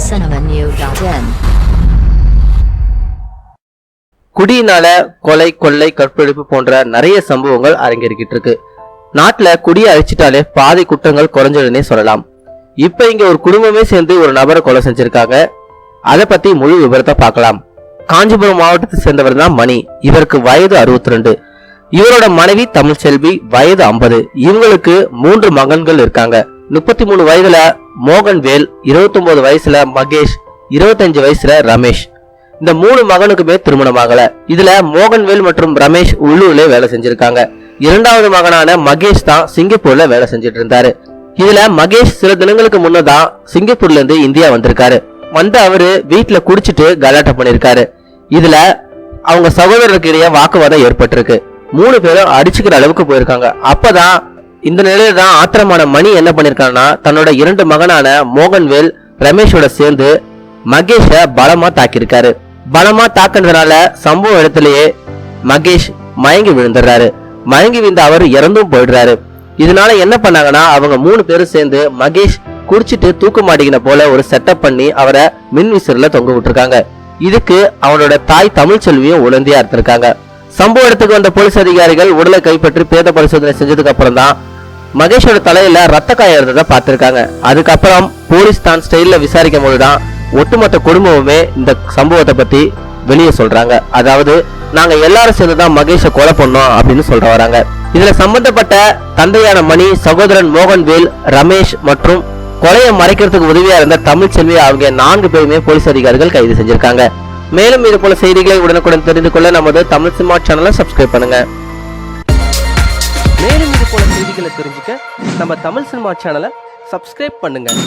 tamilcinemanew.in குடியினால கொலை கொள்ளை கற்பழிப்பு போன்ற நிறைய சம்பவங்கள் அரங்கேறிக்கிட்டு இருக்கு நாட்டுல குடியை அழிச்சிட்டாலே பாதி குற்றங்கள் குறைஞ்சதுன்னே சொல்லலாம். இப்ப இங்க ஒரு குடும்பமே சேர்ந்து ஒரு நபரை கொலை செஞ்சிருக்காங்க. அதை பத்தி முழு விவரத்தை பார்க்கலாம். காஞ்சிபுரம் மாவட்டத்தை சேர்ந்தவர் தான் மணி. இவருக்கு வயது 62 இவரோட மனைவி தமிழ்ச்செல்வி வயது 50 இவங்களுக்கு மூன்று மகன்கள் இருக்காங்க. முப்பத்தி மூணு வயதுல மோகன்வேல் 29 வயசுல மகேஷ் 25 வயசுல ரமேஷ். இந்த மூணு மகனுக்குமே திருமணம் ஆகல. இதுல மோகன்வேல் மற்றும் ரமேஷ் உள்ளூர்ல வேலை செஞ்சிருக்காங்க. இரண்டாவது மகனான மகேஷ் தான் சிங்கப்பூர்ல வேலை செஞ்சுட்டு இருந்தாரு இதுல மகேஷ் சில தினங்களுக்கு முன்னதான் சிங்கப்பூர்ல இருந்து இந்தியா வந்திருக்காரு. வந்த அவரு வீட்டுல குடிச்சிட்டு கலாட்டம் பண்ணிருக்காரு. இதுல அவங்க சகோதரருக்கு இடையே வாக்குவாதம் ஏற்பட்டிருக்கு. மூணு பேரும் அடிச்சுக்கிற அளவுக்கு போயிருக்காங்க. அப்பதான் இந்த நிலையில தான் ஆத்திரமான மணி என்ன பண்ணிருக்கான்னா தன்னோட இரண்டு மகனான மோகன்வேல் ரமேஷோட சேர்ந்து மகேஷ பலமா தாக்கியிருக்காரு. பலமா தாக்குனதுனால சம்பவ இடத்திலேயே மகேஷ் மயங்கி விழுந்துடுறாரு. மயங்கி விழுந்த அவர் இறந்தும் போயிடுறாரு. இதனால என்ன பண்ணாங்கன்னா அவங்க மூணு பேரும் சேர்ந்து மகேஷ் குடிச்சிட்டு தூக்க மாட்டிக்கின போல ஒரு செட்டப் பண்ணி அவரை மின் விசிறில தொங்க விட்டுருக்காங்க. இதுக்கு அவனோட தாய் தமிழ்ச்செல்வியும் உடந்தையா இருந்திருக்காங்க. சம்பவ இடத்துக்கு வந்த போலீஸ் அதிகாரிகள் உடலை கைப்பற்றி பேத பரிசோதனை செஞ்சதுக்கு அப்புறம் தான் மகேஷோட தலையில ரத்த காயம் இருந்ததை பார்த்திருக்காங்க. அதுக்கப்புறம் போலீஸ் தான் ஸ்டைல்ல விசாரிக்கும் போதுதான் ஒட்டுமொத்த குடும்பமுமே இந்த சம்பவத்தை பத்தி வெளியே சொல்றாங்க. அதாவது நாங்க எல்லாரும் சேர்ந்து தான் மகேஷை கொலை பண்ணோம் அப்படின்னு சொல்ற வராங்க. இதுல சம்பந்தப்பட்ட தந்தையான மணி சகோதரன் மோகன்வேல் ரமேஷ் மற்றும் கொலையை மறைக்கிறதுக்கு உதவியா இருந்த தமிழ்ச்செல்வி ஆகிய நான்கு பேருமே போலீஸ் அதிகாரிகள் கைது செஞ்சிருக்காங்க. மேலும் இது போல செய்திகளை உடனுக்குடன் தெரிந்து கொள்ள நமது தமிழ் சினிமா சேனலை சப்ஸ்கிரைப் பண்ணுங்க. இது போல செய்திகளை தெரிஞ்சுக்க நம்ம தமிழ் சினிமா சேனலை சப்ஸ்கிரைப் பண்ணுங்கள்